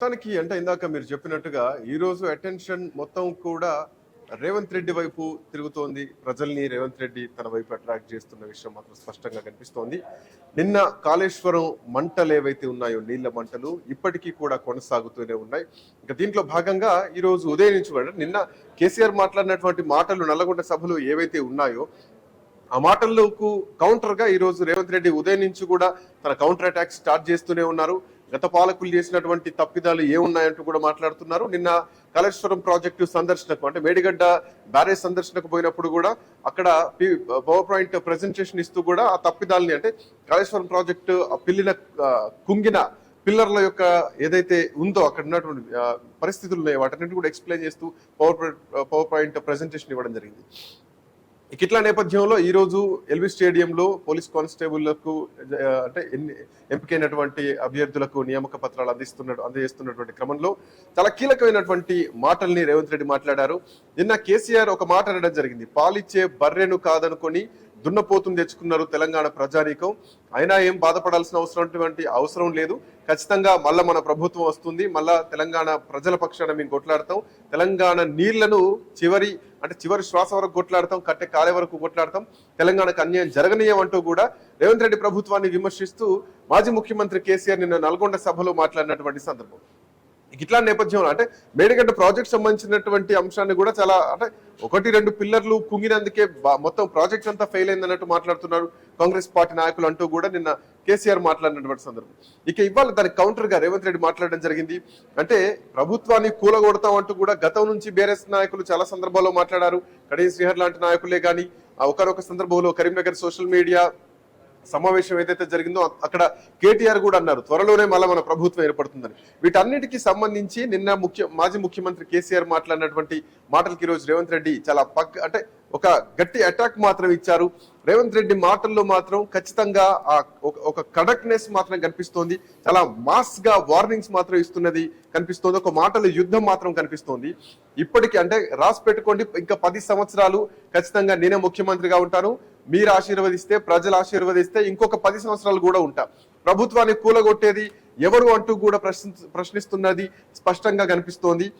మొత్తానికి అంటే ఇందాక మీరు చెప్పినట్టుగా ఈరోజు అటెన్షన్ మొత్తం కూడా రేవంత్ రెడ్డి వైపు తిరుగుతోంది. ప్రజల్ని రేవంత్ రెడ్డి తన వైపు అట్రాక్ట్ చేస్తున్న విషయం మాత్రం స్పష్టంగా కనిపిస్తోంది. నిన్న కాళేశ్వరం మంటలు ఏవైతే ఉన్నాయో నీళ్ళ మంటలు ఇప్పటికీ కూడా కొనసాగుతూనే ఉన్నాయి. ఇంకా దీంట్లో భాగంగా ఈరోజు ఉదయం నుంచి కూడా నిన్న కేసీఆర్ మాట్లాడినటువంటి మాటలు నల్లగొండ సభలు ఏవైతే ఉన్నాయో ఆ మాటలకు కౌంటర్గా ఈరోజు రేవంత్ రెడ్డి ఉదయం నుంచి కూడా తన కౌంటర్ అటాక్ స్టార్ట్ చేస్తూనే ఉన్నారు. గత పాలకులు చేసినటువంటి తప్పిదాలు ఏమున్నాయంటూ కూడా మాట్లాడుతున్నారు. నిన్న కాళేశ్వరం ప్రాజెక్టు సందర్శనకు అంటే మేడిగడ్డ బ్యారేజ్ సందర్శనకు పోయినప్పుడు కూడా అక్కడ పవర్ పాయింట్ ప్రజెంటేషన్ ఇస్తూ కూడా ఆ తప్పిదాలని అంటే కాళేశ్వరం ప్రాజెక్టు పిల్లిన కుంగిన పిల్లర్ల యొక్క ఏదైతే ఉందో అక్కడ ఉన్నటువంటి పరిస్థితులు ఉన్నాయో వాటన్నిటి కూడా ఎక్స్ప్లెయిన్ చేస్తూ పవర్ పవర్ పాయింట్ ప్రజెంటేషన్ ఇవ్వడం జరిగింది. ఇట్లా నేపథ్యంలో ఈరోజు ఎల్వి ఎల్బీ స్టేడియంలో పోలీస్ కానిస్టేబుల్లకు అంటే ఎన్ని- ఎంపికైనటువంటి అభ్యర్థులకు నియామక పత్రాలు అందిస్తున్న అందజేస్తున్నటువంటి క్రమంలో చాలా కీలకమైనటువంటి మాటల్ని రేవంత్ రెడ్డి మాట్లాడారు. నిన్న కేసీఆర్ ఒక మాట అనడం జరిగింది. పాలిచ్చే బర్రెను కాదనుకొని దున్నపోతుని తెచ్చుకున్నారు తెలంగాణ ప్రజానీకం. అయినా ఏం బాధపడాల్సిన అవసరం అవసరం లేదు. ఖచ్చితంగా మళ్ళా మన ప్రభుత్వం వస్తుంది. మళ్ళా తెలంగాణ ప్రజల పక్షాన మేము కొట్లాడతాం. తెలంగాణ నీళ్ళను చివరి అంటే చివరి శ్వాస వరకు కొట్లాడతాం కట్టె కాలే వరకు కొట్లాడతాం. తెలంగాణకు అన్యాయం జరగనీయం అంటూ కూడా రేవంత్ రెడ్డి ప్రభుత్వాన్ని విమర్శిస్తూ మాజీ ముఖ్యమంత్రి కేసీఆర్ నిన్న నల్గొండ సభలో మాట్లాడినటువంటి సందర్భం. ఇట్లా నేపథ్యంలో అంటే మేడిగడ్డ ప్రాజెక్ట్ సంబంధించినటువంటి అంశాన్ని కూడా చాలా అంటే ఒకటి రెండు పిల్లర్లు కుంగినందుకే మొత్తం ప్రాజెక్ట్ అంతా ఫెయిల్ అయింది అన్నట్టు మాట్లాడుతున్నారు కాంగ్రెస్ పార్టీ నాయకులు అంటూ కూడా నిన్న కేసీఆర్ మాట్లాడినటువంటి సందర్భం. ఇక ఇవాళ దానికి కౌంటర్గా రేవంత్ రెడ్డి మాట్లాడడం జరిగింది. అంటే ప్రభుత్వాన్ని కూలగొడతాం అంటూ కూడా గతం నుంచి బీఆర్ఎస్ నాయకులు చాలా సందర్భాల్లో మాట్లాడారు. కడియం శ్రీహర్ లాంటి నాయకులే కానీ ఒకరొక సందర్భంలో కరీంనగర్ సోషల్ మీడియా సమావేశం ఏదైతే జరిగిందో అక్కడ కేటీఆర్ కూడా అన్నారు త్వరలోనే మళ్ళీ మన ప్రభుత్వం ఏర్పడుతుందని. వీటన్నిటికీ సంబంధించి నిన్న ముఖ్య మాజీ ముఖ్యమంత్రి కేసీఆర్ మాట్లాడినటువంటి మాటలకి ఈరోజు రోజు రేవంత్ రెడ్డి చాలా పక్క అంటే ఒక గట్టి అటాక్ మాత్రం ఇచ్చారు. రేవంత్ రెడ్డి మాటల్లో మాత్రం ఖచ్చితంగా ఆ ఒక- ఒక కడక్నెస్ మాత్రం కనిపిస్తోంది. చాలా మాస్గా వార్నింగ్స్ మాత్రం ఇస్తున్నది కనిపిస్తోంది. ఒక మాటల యుద్ధం మాత్రం కనిపిస్తోంది. ఇప్పటికీ అంటే రాసి పెట్టుకోండి. ఇంకా పది సంవత్సరాలు ఖచ్చితంగా నేనే ముఖ్యమంత్రిగా ఉంటాను. మీరు ఆశీర్వదిస్తే ప్రజలు ఆశీర్వదిస్తే ఇంకొక పది సంవత్సరాలు కూడా ఉంటా. ప్రభుత్వాన్ని కూలగొట్టేది ఎవరు అంటూ కూడా ప్రశ్న ప్రశ్నిస్తున్నది స్పష్టంగా కనిపిస్తోంది.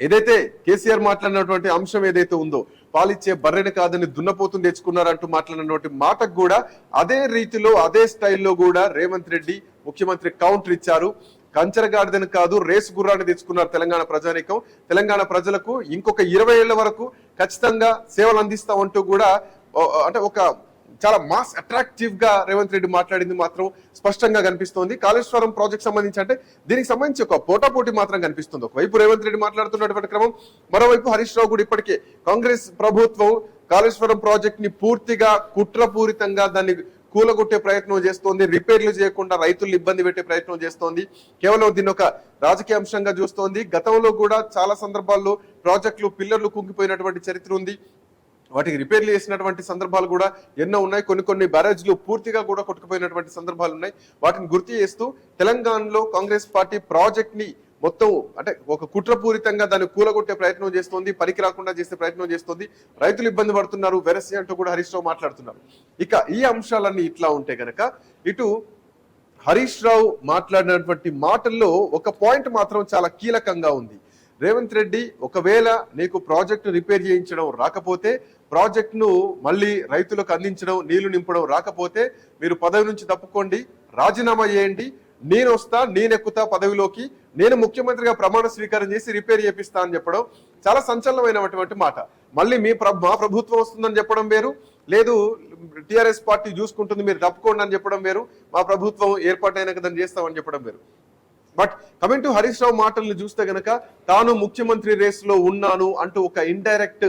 ఏదైతే కేసీఆర్ మాట్లాడినటువంటి అంశం ఏదైతే ఉందో పాలిచ్చే బర్రెని కాదని దున్నపోతుని తెచ్చుకున్నారంటూ మాట్లాడినటువంటి మాటకు కూడా అదే రీతిలో అదే స్టైల్లో కూడా రేవంత్ రెడ్డి ముఖ్యమంత్రి కౌంటర్ ఇచ్చారు. కంచరగాడిదని కాదు రేసు గుర్రాన్ని తెచ్చుకున్నారు తెలంగాణ ప్రజానీకం. తెలంగాణ ప్రజలకు ఇంకొక ఇరవై ఏళ్ళ వరకు ఖచ్చితంగా సేవలు అందిస్తామంటూ కూడా అంటే ఒక చాలా మాస్ అట్రాక్టివ్గా రేవంత్ రెడ్డి మాట్లాడింది మాత్రం స్పష్టంగా కనిపిస్తోంది. కాళేశ్వరం ప్రాజెక్ట్ సంబంధించి అంటే దీనికి సంబంధించి ఒక పోటాపోటీ మాత్రం కనిపిస్తుంది. ఒకవైపు రేవంత్ రెడ్డి మాట్లాడుతున్నటువంటి క్రమం మరోవైపు హరీష్ రావు కూడా ఇప్పటికే కాంగ్రెస్ ప్రభుత్వం కాళేశ్వరం ప్రాజెక్ట్ని పూర్తిగా కుట్రపూరితంగా దాన్ని కూలగొట్టే ప్రయత్నం చేస్తోంది. రిపేర్లు చేయకుండా రైతులు ఇబ్బంది పెట్టే ప్రయత్నం చేస్తోంది. కేవలం దీన్ని ఒక రాజకీయ అంశంగా చూస్తోంది. గతంలో కూడా చాలా సందర్భాల్లో ప్రాజెక్టులు పిల్లర్లు కుంగిపోయినటువంటి చరిత్ర ఉంది. వాటికి రిపేర్లు చేసినటువంటి సందర్భాలు కూడా ఎన్నో ఉన్నాయి. కొన్ని కొన్ని బ్యారేజ్లు పూర్తిగా కూడా కొట్టుకుపోయినటువంటి సందర్భాలు ఉన్నాయి. వాటిని గుర్తు చేస్తూ తెలంగాణలో కాంగ్రెస్ పార్టీ ప్రాజెక్ట్ని మొత్తం అంటే ఒక కుట్రపూరితంగా దాన్ని కూలగొట్టే ప్రయత్నం చేస్తోంది పనికి రాకుండా చేసే ప్రయత్నం చేస్తోంది. రైతులు ఇబ్బంది పడుతున్నారు. వెరసి అంటూ కూడా హరీష్ రావు మాట్లాడుతున్నారు. ఇక ఈ అంశాలన్నీ ఇట్లా ఉంటే గనక ఇటు హరీష్ రావు మాట్లాడినటువంటి మాటల్లో ఒక పాయింట్ మాత్రం చాలా కీలకంగా ఉంది. రేవంత్ రెడ్డి ఒకవేళ నీకు ప్రాజెక్టు రిపేర్ చేయించడం రాకపోతే ప్రాజెక్టును మళ్ళీ రైతులకు అందించడం నీళ్ళు నింపడం రాకపోతే మీరు పదవి నుంచి తప్పుకోండి రాజీనామా చేయండి. నేను వస్తా నేను ఎక్కుతా పదవిలోకి. నేను ముఖ్యమంత్రిగా ప్రమాణ స్వీకారం చేసి రిపేర్ చేపిస్తా అని చెప్పడం చాలా సంచలనమైనటువంటి మాట. మళ్ళీ మీ మా ప్రభుత్వం వస్తుందని చెప్పడం వేరు. లేదు టిఆర్ఎస్ పార్టీ చూసుకుంటుంది మీరు తప్పుకోండి అని చెప్పడం వేరు. మా ప్రభుత్వం ఏర్పాటైనాక దాన్ని చేస్తామని చెప్పడం వేరు. But coming to Harish Rao మాటల్ని చూస్తే గనక తాను ముఖ్యమంత్రి రేసులో ఉన్నాను అంటూ ఒక ఇండైరెక్ట్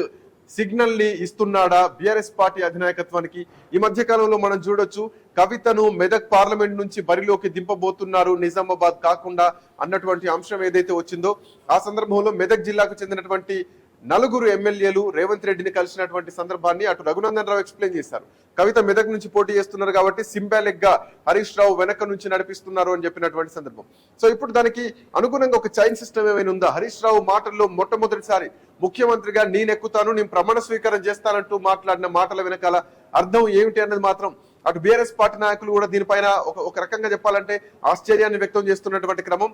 సిగ్నల్ని ఇస్తున్నాడా బిఆర్ఎస్ పార్టీ అధినాయకత్వానికి? ఈ మధ్య కాలంలో మనం చూడొచ్చు కవితను మెదక్ పార్లమెంట్ నుంచి బరిలోకి దింపబోతున్నారు నిజామాబాద్ కాకుండా అన్నటువంటి అంశం ఏదైతే వచ్చిందో ఆ సందర్భంలో మెదక్ జిల్లాకు చెందినటువంటి నలుగురు ఎమ్మెల్యేలు రేవంత్ రెడ్డిని కలిసినటువంటి సందర్భాన్ని అటు రఘునందన్ రావు ఎక్స్ప్లెయిన్ చేశారు. కవిత మెదక్ నుంచి పోటీ చేస్తున్నారు కాబట్టి సింబాలిక్గా హరీష్ రావు వెనక నుంచి నడిపిస్తున్నారు అని చెప్పినటువంటి సందర్భం. సో ఇప్పుడు దానికి అనుగుణంగా ఒక చైన్ సిస్టమ్ ఏమైనా ఉందా? హరీష్ రావు మాటల్లో మొట్టమొదటిసారి ముఖ్యమంత్రిగా నేను ఎక్కుతాను నేను ప్రమాణ స్వీకారం చేస్తానంటూ మాట్లాడిన మాటల వెనకాల అర్థం ఏమిటి అన్నది మాత్రం అటు బీఆర్ఎస్ పార్టీ నాయకులు కూడా దీనిపైన ఒక ఒక రకంగా చెప్పాలంటే ఆశ్చర్యాన్ని వ్యక్తం చేస్తున్నటువంటి క్రమం.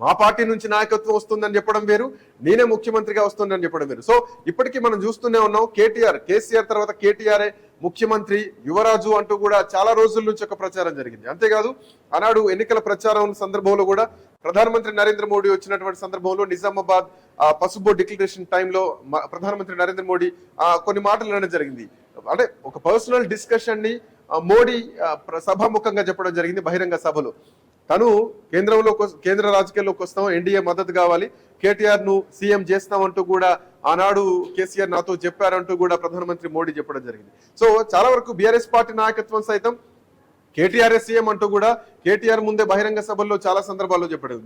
మా పార్టీ నుంచి నాయకత్వం వస్తుందని చెప్పడం వేరు నేనే ముఖ్యమంత్రిగా వస్తుందని చెప్పడం వేరు. సో ఇప్పటికీ మనం చూస్తూనే ఉన్నాం కేటీఆర్ కేసీఆర్ తర్వాత కేటీఆర్ ముఖ్యమంత్రి యువరాజు అంటూ కూడా చాలా రోజుల నుంచి ఒక ప్రచారం జరిగింది. అంతేకాదు ఆనాడు ఎన్నికల ప్రచారం సందర్భంలో కూడా ప్రధానమంత్రి నరేంద్ర మోడీ వచ్చినటువంటి సందర్భంలో నిజామాబాద్ ఆ, పసుపు డిక్లరేషన్ టైంలో ప్రధానమంత్రి నరేంద్ర మోడీ ఆ, కొన్ని మాటలు అనడం జరిగింది. అంటే ఒక పర్సనల్ డిస్కషన్ని మోడీ సభాముఖంగా చెప్పడం జరిగింది బహిరంగ సభలో. తను కేంద్రంలో కేంద్ర రాజకీయాల్లోకి వస్తాం ఎన్డీఏ మద్దతు కావాలి కేటీఆర్ను సీఎం చేస్తామంటూ కూడా ఆనాడు కేసీఆర్ నాతో చెప్పారంటూ కూడా ప్రధానమంత్రి మోడీ చెప్పడం జరిగింది. సో చాలా వరకు బీఆర్ఎస్ పార్టీ నాయకత్వం సైతం కేటీఆర్ సీఎం అంటూ కూడా కేటీఆర్ ముందే బహిరంగ సభల్లో చాలా సందర్భాల్లో చెప్పడం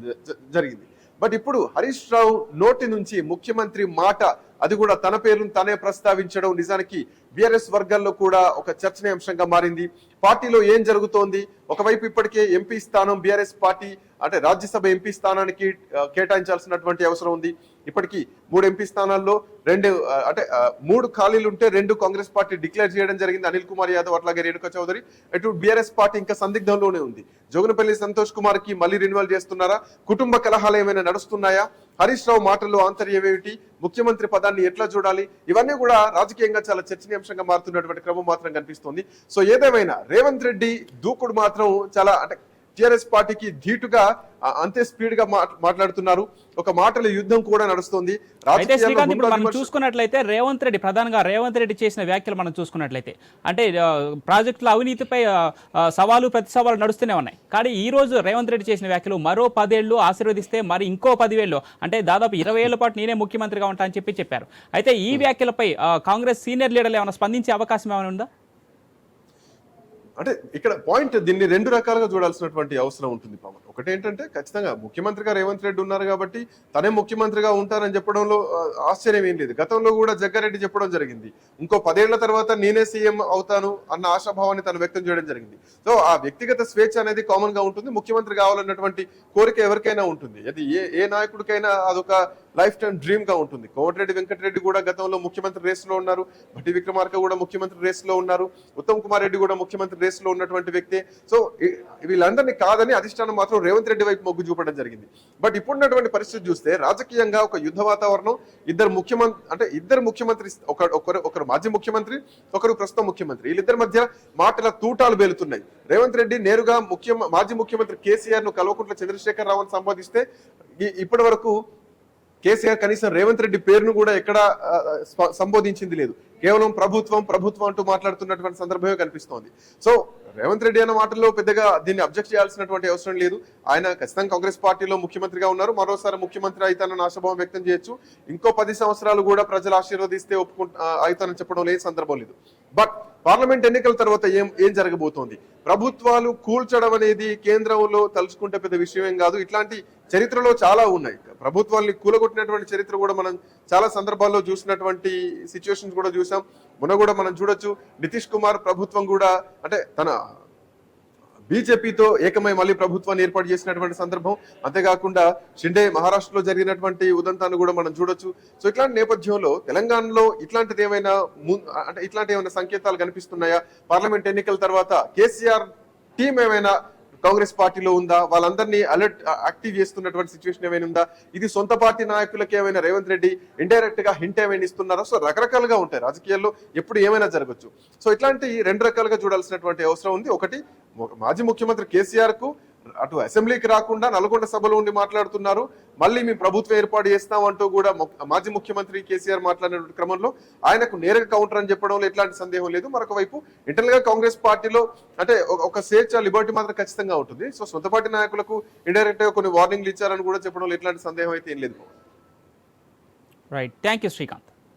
జరిగింది. బట్ ఇప్పుడు హరీష్ రావు నోటి నుంచి ముఖ్యమంత్రి మాట అది కూడా తన పేరును తనే ప్రస్తావించడం నిజానికి బీఆర్ఎస్ వర్గాల్లో కూడా ఒక చర్చనీయాంశంగా మారింది. పార్టీలో ఏం జరుగుతోంది? ఒకవైపు ఇప్పటికే ఎంపీ స్థానం బీఆర్ఎస్ పార్టీ అంటే రాజ్యసభ ఎంపీ స్థానానికి కేటాయించాల్సినటువంటి అవసరం ఉంది. ఇప్పటికీ మూడు ఎంపీ స్థానాల్లో రెండు అంటే మూడు ఖాళీలు ఉంటే రెండు కాంగ్రెస్ పార్టీ డిక్లేర్ చేయడం జరిగింది. అనిల్ కుమార్ యాదవ్ అట్లాగే రేణుకా చౌదరి. అటు బీఆర్ఎస్ పార్టీ ఇంకా సందిగ్ధంలోనే ఉంది. జోగనపల్లి సంతోష్ కుమార్కి మళ్ళీ రెన్యువల్ చేస్తున్నారా? కుటుంబ కలహాలు ఏమైనా నడుస్తున్నాయా? హరీష్ రావు మాటల్లో ఆంతర్యం ఏమిటి ముఖ్యమంత్రి పదాన్ని ఎట్లా చూడాలి? ఇవన్నీ కూడా రాజకీయంగా చాలా చర్చనీయాంశంగా మారుతున్నటువంటి క్రమం మాత్రం కనిపిస్తోంది. సో ఏదేమైనా రేవంత్ రెడ్డి దూకుడు మాత్రం చాలా అంటే టిఆర్ఎస్ పార్టీకి ధీటుగా అంతే స్పీడ్గా మాట్- మాట్లాడుతున్నారు. ఒక మాటల యుద్ధం కూడా నడుస్తుంది. మనం చూసుకున్నట్లయితే రేవంత్ రెడ్డి ప్రధానంగా రేవంత్ రెడ్డి చేసిన వ్యాఖ్యలు మనం చూసుకున్నట్లయితే అంటే ప్రాజెక్టుల అవినీతిపై సవాలు ప్రతి సవాలు నడుస్తూనే ఉన్నాయి. కానీ ఈ రోజు రేవంత్ రెడ్డి చేసిన వ్యాఖ్యలు మరో పదేళ్ళు ఆశీర్వదిస్తే మరి ఇంకో పదివేళ్ళు అంటే దాదాపు ఇరవై ఏళ్ళ పాటు నేనే ముఖ్యమంత్రిగా ఉంటా అని చెప్పి చెప్పారు. అయితే ఈ వ్యాఖ్యలపై ఆ, కాంగ్రెస్ సీనియర్ లీడర్లు ఏమైనా స్పందించే అవకాశం ఏమైనా ఉందా? అంటే ఇక్కడ పాయింట్ దీన్ని రెండు రకాలుగా చూడాల్సినటువంటి అవసరం ఉంటుంది పవన్ ఒకటి ఏంటంటే ఖచ్చితంగా ముఖ్యమంత్రిగా రేవంత్ రెడ్డి ఉన్నారు కాబట్టి తనే ముఖ్యమంత్రిగా ఉంటారని చెప్పడంలో ఆశ్చర్యం ఏం లేదు. గతంలో కూడా జగ్గారెడ్డి చెప్పడం జరిగింది. ఇంకో పదేళ్ళ తర్వాత నేనే సీఎం అవుతాను అన్న ఆశాభావాన్ని తను వ్యక్తం చేయడం జరిగింది. సో ఆ వ్యక్తిగత స్వేచ్ఛ అనేది కామన్గా ఉంటుంది. ముఖ్యమంత్రి కావాలన్నటువంటి కోరిక ఎవరికైనా ఉంటుంది. అది ఏ ఏ నాయకుడికైనా అదొక లైఫ్ టైం డ్రీమ్గా ఉంటుంది. కోమటిరెడ్డి వెంకటరెడ్డి కూడా గతంలో ముఖ్యమంత్రి రేస్లో ఉన్నారు. భట్టి విక్రమార్క కూడా ముఖ్యమంత్రి రేస్లో ఉన్నారు. ఉత్తమ్ కుమార్ రెడ్డి కూడా ముఖ్యమంత్రి రేస్లో ఉన్నటువంటి వ్యక్తే. సో వీళ్ళందరినీ కాదని అధిష్టానం మాత్రం రేవంత్ రెడ్డి వైపు మొగ్గు చూపడం జరిగింది. బట్ ఇప్పుడున్నటువంటి పరిస్థితి చూస్తే రాజకీయంగా ఒక యుద్ధ వాతావరణం ఇద్దరు ముఖ్యమంత్రి అంటే ఇద్దరు ముఖ్యమంత్రి ఒకరు ఒకరు మాజీ ముఖ్యమంత్రి ఒకరు ప్రస్తుత ముఖ్యమంత్రి. వీళ్ళిద్దరి మధ్య మాటల తూటాలు బేలుతున్నాయి రేవంత్ రెడ్డి నేరుగా ముఖ్య మాజీ ముఖ్యమంత్రి కేసీఆర్ను కల్వకుంట్ల చంద్రశేఖర్ రావును సంబోధిస్తే ఇప్పటి వరకు కేసీఆర్ కనీసం రేవంత్ రెడ్డి పేరును కూడా ఎక్కడ సంబోధించింది లేదు. కేవలం ప్రభుత్వం ప్రభుత్వం అంటూ మాట్లాడుతున్నటువంటి సందర్భమే కనిపిస్తోంది. సో రేవంత్ రెడ్డి అన్న మాటల్లో పెద్దగా దీన్ని అబ్జెక్ట్ చేయాల్సినటువంటి అవసరం లేదు. ఆయన ఖచ్చితంగా కాంగ్రెస్ పార్టీలో ముఖ్యమంత్రిగా ఉన్నారు. మరోసారి ముఖ్యమంత్రి అయితానని ఆశాభావం వ్యక్తం చేయొచ్చు. ఇంకో పది సంవత్సరాలు కూడా ప్రజలు ఆశీర్వదిస్తే ఒప్పుకుంటా అవుతానని చెప్పడం లేదు సందర్భం లేదు. బట్ పార్లమెంట్ ఎన్నికల తర్వాత ఏం ఏం జరగబోతోంది? ప్రభుత్వాలు కూల్చడం అనేది కేంద్రంలో తలుచుకుంటే పెద్ద విషయం ఏం కాదు. ఇట్లాంటి చరిత్రలో చాలా ఉన్నాయి. ప్రభుత్వాన్ని కూలగొట్టినటువంటి చరిత్ర కూడా మనం చాలా సందర్భాల్లో చూసినటువంటి సిచ్యువేషన్స్ కూడా చూసాం. మొన్న కూడా మనం చూడొచ్చు నితీష్ కుమార్ ప్రభుత్వం కూడా అంటే తన బీజేపీతో ఏకమై మళ్ళీ ప్రభుత్వాన్ని ఏర్పాటు చేసినటువంటి సందర్భం. అంతేకాకుండా షిండే మహారాష్ట్రలో జరిగినటువంటి ఉదంతాన్ని కూడా మనం చూడొచ్చు. సో ఇట్లాంటి నేపథ్యంలో తెలంగాణలో ఇట్లాంటిది ఏమైనా అంటే ఇట్లాంటి ఏమైనా సంకేతాలు కనిపిస్తున్నాయా? పార్లమెంట్ ఎన్నికల తర్వాత కేసీఆర్ టీం ఏమైనా కాంగ్రెస్ పార్టీలో ఉందా? వాళ్ళందరినీ అలర్ట్ యాక్టివ్ చేస్తున్నటువంటి సిచ్యువేషన్ ఏమైనా ఉందా? ఇది సొంత పార్టీ నాయకులకి ఏమైనా రేవంత్ రెడ్డి ఇండైరెక్ట్గా హింట్ ఏమైనా ఇస్తున్నారా? సో రకరకాలుగా ఉంటాయి రాజకీయాల్లో ఎప్పుడు ఏమైనా జరగచ్చు. సో ఇట్లాంటి రెండు రకాలుగా చూడాల్సినటువంటి అవసరం ఉంది. ఒకటి మాజీ ముఖ్యమంత్రి కేసీఆర్కు అటు అసెంబ్లీకి రాకుండా నల్గొండ సభలో ఉండి మాట్లాడుతున్నారు. మళ్ళీ మేము ప్రభుత్వం ఏర్పాటు చేస్తాం అంటూ కూడా మాజీ ముఖ్యమంత్రి కేసీఆర్ మాట్లాడిన క్రమంలో ఆయనకు నేరుగా కౌంటర్ అని చెప్పడంలో ఎట్లాంటి సందేహం లేదు. మరొక వైపు ఇంటర్నల్గా కాంగ్రెస్ పార్టీలో అంటే ఒక- ఒక స్వేచ్ఛ లిబర్టీ మాత్రం ఖచ్చితంగా ఉంటుంది. సో సొంత పార్టీ నాయకులకు ఇండైరెక్ట్గా కొన్ని వార్నింగ్లు ఇచ్చారని కూడా చెప్పడంలో ఎట్లాంటి సందేహం అయితే ఏం లేదు. Right thank you Srikanth